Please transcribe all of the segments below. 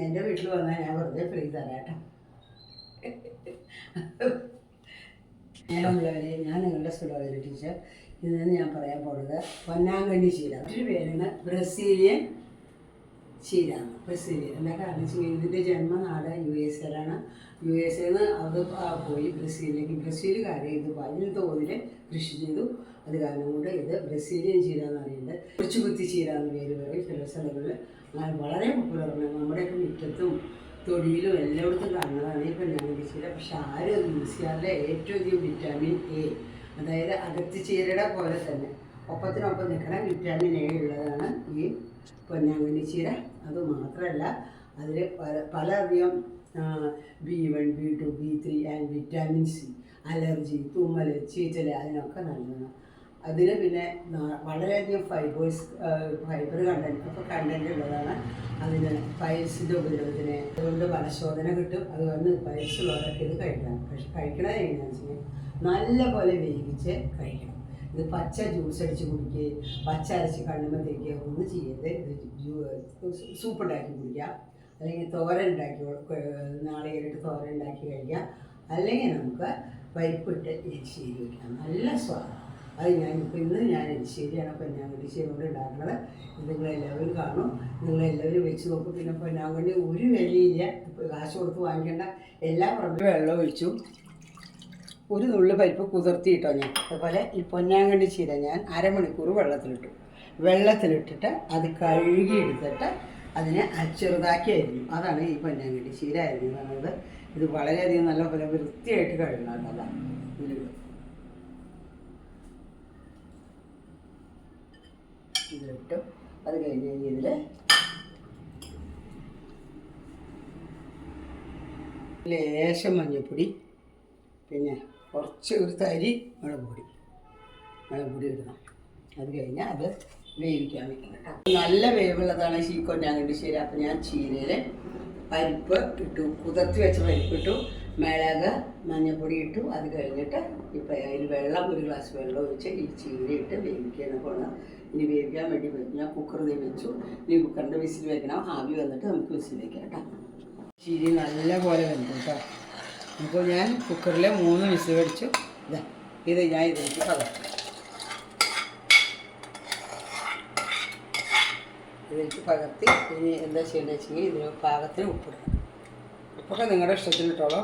എന്റെ വീട്ടിൽ വന്നാൽ ഞാൻ വെറുതെ ഫ്രീ തരാം ഞാനുള്ളവരെ ഞാൻ നിങ്ങളുടെ സുലോചന ടീച്ചർ ഇന്ന് ഞാൻ പറയാൻ പോകുന്നത് പൊന്നാങ്കണ്ണി ശീലം. ഒരു പേരാണ് ബ്രസീലിയൻ ചീരാണ് ബ്രസീലിയൻ എന്താ കാരണം വെച്ചാൽ ഇതിന്റെ ജന്മനാട് യു എസ് എയിലാണ് യു എസ് എന്ന് അത് പോയി ബ്രസീലിലേക്ക്. ബ്രസീലുകാരെ ഇത് വലിയ തോതിൽ കൃഷി ചെയ്തു. അത് കാരണം കൊണ്ട് ഇത് ബ്രസീലിയൻ ചീര എന്ന് പറയുന്നത് കുറച്ച് കുത്തി ചീര എന്ന് പേര് പറയും ചില സ്ഥലങ്ങളിൽ വളരെ പോപ്പുലറാണ് നമ്മുടെയൊക്കെ മുറ്റത്തും തൊടിയിലും എല്ലായിടത്തും കാണുന്നതാണ് ഈ പൊന്നാങ്കണ്ണി ചീര പക്ഷെ ആരും അത് യൂസ് ചെയ്യാറില്ല. ഏറ്റവും അധികം വിറ്റാമിൻ എ അതായത് അകത്തി ചീരയുടെ പോലെ തന്നെ. ഒപ്പത്തിനൊപ്പം നിൽക്കണം വിറ്റാമിൻ എ ഉള്ളതാണ് ഈ പൊന്നാങ്കണ്ണി ചീര. അത് മാത്രമല്ല അതിൽ പല പലധികം B one B two B three and vitamin C allergy തുമ്മൽ ചീറ്റൽ അതിനൊക്കെ നല്ലതാണ് അതിന് പിന്നെ വളരെയധികം ഫൈബേഴ്സ് ഫൈബർ കണ്ടന്റ് ഒക്കെ കണ്ടന്റ് ഉള്ളതാണ്. അതിന് പൈൽസിന്റെ ഉപദ്രവത്തിന് അതുകൊണ്ട് പരിശോധന കിട്ടും. അതുകൊണ്ട് പൈൽസ് ഉള്ളവരൊക്കെ ഇത് കഴിക്കണം. പക്ഷെ കഴിക്കണത് എങ്ങനെയാണെന്ന് വെച്ചാൽ നല്ല പോലെ വേവിച്ച് കഴിക്കണം. ഇത് പച്ച ജ്യൂസ് അടിച്ച് കുടിക്കുക പച്ച അരച്ച് കണ്ണുമ്പോൾ തേക്കുക ഒന്നും ചെയ്യരുത്. ഇത് സൂപ്പ് ഉണ്ടാക്കി കുടിക്കുക അല്ലെങ്കിൽ തോരൻ ഉണ്ടാക്കി നാളികേരിട്ട് തോരൻ ഉണ്ടാക്കി കഴിക്കാം. അല്ലെങ്കിൽ നമുക്ക് പരിപ്പിട്ട് എരിശ്ശേരി വയ്ക്കാം നല്ല സ്വാദം. അത് ഞാൻ ഇപ്പം ഇന്ന് ഞാൻ എരിശ്ശേരിയാണ് പൊന്നാങ്കണ്ണി കൊണ്ട് ഉണ്ടാക്കുന്നത് നിങ്ങളെല്ലാവരും കാണും. നിങ്ങളെല്ലാവരും വെച്ച് നോക്കും. പിന്നെ പൊന്നാങ്കണ്ടി ഒരു വിലയില്ല. കാശ് കൊടുത്ത് വാങ്ങിക്കേണ്ട. എല്ലാ വെള്ളം ഒഴിച്ചു. ഒരു നുള്ളു പരിപ്പ് കുതിർത്തിയിട്ടോ ഞാൻ. അതുപോലെ ഈ പൊന്നാങ്കണ്ണി ചീര ഞാൻ അരമണിക്കൂർ വെള്ളത്തിലിട്ടു. വെള്ളത്തിലിട്ടിട്ട് അത് കഴുകി എടുത്തിട്ട് അതിനെ ചെറുതാക്കി അരിഞ്ഞു അതാണ് ഈ പൊന്നാങ്കണ്ണി ചീര അരിഞ്ഞു പറയുന്നത്. ഇത് വളരെയധികം നല്ല പോലെ വൃത്തിയായിട്ട് കഴുകണം അതാ. ഇതിലിടും അത് കഴിഞ്ഞ് കഴിഞ്ഞ് ഇതിൽ ലേശം മഞ്ഞൾപ്പൊടി പിന്നെ കുറച്ച് ഒരു തരി മുളക് പൊടി. മുളക് പൊടി ഇടണം. അത് കഴിഞ്ഞാൽ അത് വേവിക്കാൻ വെക്കണം നല്ല വേവുള്ളതാണ് ഈ കൊന്നാങ്കണ്ടി ശരി അപ്പം ഞാൻ ചീരയിൽ പരിപ്പ് ഇട്ടു. കുതിർത്തി വെച്ച പരിപ്പ് ഇട്ടു. മിളക് മഞ്ഞൾപ്പൊടി ഇട്ടു. അത് കഴിഞ്ഞിട്ട് ഇപ്പം അതിൽ വെള്ളം ഒരു ഗ്ലാസ് വെള്ളം ഒഴിച്ച് ഈ ചീര ഇട്ട് വേവിക്കുന്ന പോകണം ഇനി വേവിക്കാൻ വേണ്ടി വെച്ചു ഞാൻ കുക്കറിൽ വെച്ചു. ഇനി കുക്കറിന്റെ വിസിൽ വെക്കണം. ആവി വന്നിട്ട് നമുക്ക് വിസിൽ വെക്കാം കേട്ടോ. ചീരി നല്ല പോലെ വെന്തു കേട്ടോ. അപ്പോൾ ഞാൻ കുക്കറിൽ മൂന്ന് വിസിൽ മേടിച്ചു. ഇതാ ഇത് ഞാൻ ഇതിലേക്ക് പകർത്തി ഇതിലേക്ക് പകർത്തി ഇനി എന്താ ചെയ്യേണ്ടത് വെച്ചെങ്കിൽ ഇതിന് പാകത്തിന് ഉപ്പിടണം. ഉപ്പൊക്കെ നിങ്ങളുടെ ഇഷ്ടത്തിന് ഇട്ടോളൂ.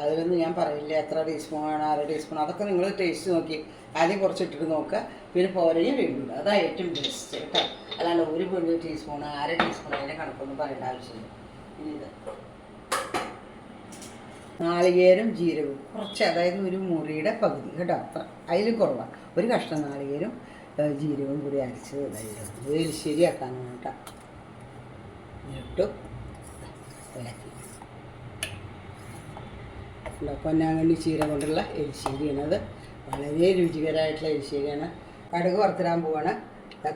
അതിലൊന്നും ഞാൻ പറയില്ല എത്ര ടീസ്പൂണാണ് അര ടീസ്പൂൺ അതൊക്കെ നിങ്ങൾ ടേസ്റ്റ് നോക്കി. ആദ്യം കുറച്ച് ഇട്ടിട്ട് നോക്കുക. പിന്നെ പോരയും വീണ്ടും. അതാ ഏറ്റവും ബെസ്റ്റ് കേട്ടോ. അല്ലാണ്ട് ഒരു ടീസ്പൂൺ അര ടീസ്പൂൺ അതിന്റെ കണക്കൊന്നും പറയേണ്ട ആവശ്യമില്ല. ഇനി ഇത്. നാളികേരം ജീരകവും. കുറച്ച് അതായത് ഒരു മുറിയുടെ പകുതി കേട്ടോ. അത്ര അതിലും കുറവാണ് ഒരു കഷ്ണം നാളികേരം ജീരകവും കൂടി അരച്ചത് ഇതായിരുന്നു ഇത് ശരിയാക്കാനാണ് കേട്ടോ. ഇട്ടു ഇളക്കി. പൊന്നാങ്കണ്ണി ചീര കൊണ്ടുള്ള എരിശ്ശേരിയാണ് അത്. വളരെ രുചികരമായിട്ടുള്ള എരിശ്ശേരിയാണ്. കടുക് വറുത്തിടാൻ പോവാണ്.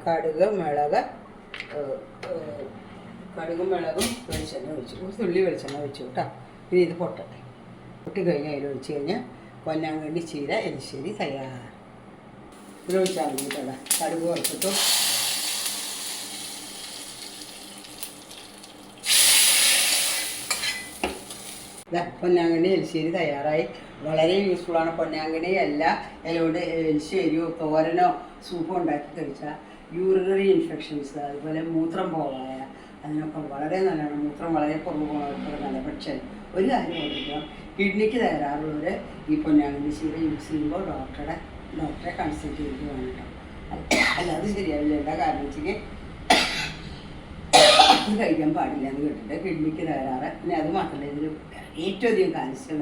കടുക് മുളക് കടുകും മിളകും വെളിച്ചെണ്ണ ഒരു തുള്ളി വെളിച്ചെണ്ണ ഒഴിച്ചു കേട്ടോ. ഇനി ഇത് പൊട്ടട്ടെ. പൊട്ടി കഴിഞ്ഞാൽ അതിൽ ഒഴിച്ച് കഴിഞ്ഞാൽ വേണ്ടി ചീര എരിശ്ശേരി തയ്യാർ ഇത് ഒഴിച്ചാൽ മതി കേട്ടോ കടുക് വറുത്തിട്ടു. പൊന്നാങ്കണ്ണി എലിശ്ശേരി തയ്യാറായി. വളരെ യൂസ്ഫുള്ളാണ് പൊന്നാങ്കണ്ണി. എല്ലാ ഇലയോട് എലിശ്ശേരിയോ തോരനോ സൂപ്പോ ഉണ്ടാക്കി കഴിച്ചാൽ യൂറിനറി ഇൻഫെക്ഷൻസ് അതുപോലെ മൂത്രം പോവായ അതിനൊക്കെ വളരെ നല്ലതാണ് മൂത്രം വളരെ കുറവ് പോകുന്നവർക്ക് നല്ല പക്ഷേ ഒരു കാര്യം ഓർമ്മിക്കുക. കിഡ്നിക്ക് തയ്യാറുള്ളവർ ഈ പൊന്നാങ്കണ്ണി ചീര യൂസ് ചെയ്യുമ്പോൾ ഡോക്ടറുടെ ഡോക്ടറെ കൺസൾട്ട് ചെയ്തിട്ട് വേണം അല്ലാതെ ശരിയാവില്ല. എന്താ കാരണം വെച്ചെങ്കിൽ അത് കഴിക്കാൻ പാടില്ല എന്ന് കേട്ടിട്ട് കിഡ്നിക്ക് തകരാറ്. പിന്നെ അത് മാത്രമല്ല ഇതിൽ ഏറ്റവും അധികം കാൽസ്യം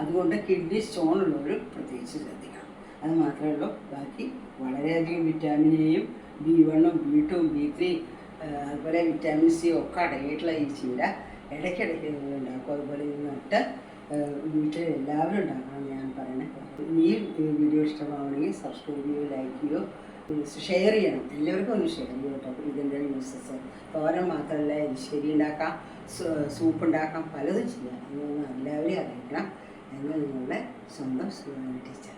അതുകൊണ്ട് കിഡ്നി സ്റ്റോൺ ഉള്ളവർ പ്രത്യേകിച്ച് ശ്രദ്ധിക്കണം. അത് മാത്രമേ ഉള്ളൂ. ബാക്കി വളരെയധികം വിറ്റാമിൻ എയും ബി വണ്ണും ബി ടു ബി ത്രീ അതുപോലെ വിറ്റാമിൻ സി ഒക്കെ അടങ്ങിയിട്ടുള്ള ഈ ചീര ഇടയ്ക്കിടയ്ക്ക് ഉണ്ടാക്കും. അതുപോലെ ഇത് നട്ട് വീട്ടിൽ എല്ലാവരും ഉണ്ടാക്കണം ഞാൻ പറയണേ ഈ വീഡിയോ ഇഷ്ടമാവണമെങ്കിൽ സബ്സ്ക്രൈബ് ചെയ്യുകയോ ലൈക്ക് ചെയ്യുകയോ ഷെയർ ചെയ്യണം. എല്ലാവർക്കും ഒന്ന് ഷെയർ ചെയ്യും കേട്ടോ. ഇതിന്റെ യൂസസ് തോരൻ മാത്രമല്ല എരിശ്ശേരി ഉണ്ടാക്കാം സൂപ്പ് ഉണ്ടാക്കാം പലതും ചെയ്യാം. എന്നൊന്ന് എല്ലാവരെയും അറിയിക്കണം. എന്ന് നിങ്ങളുടെ സ്വന്തം ടീച്ചർ.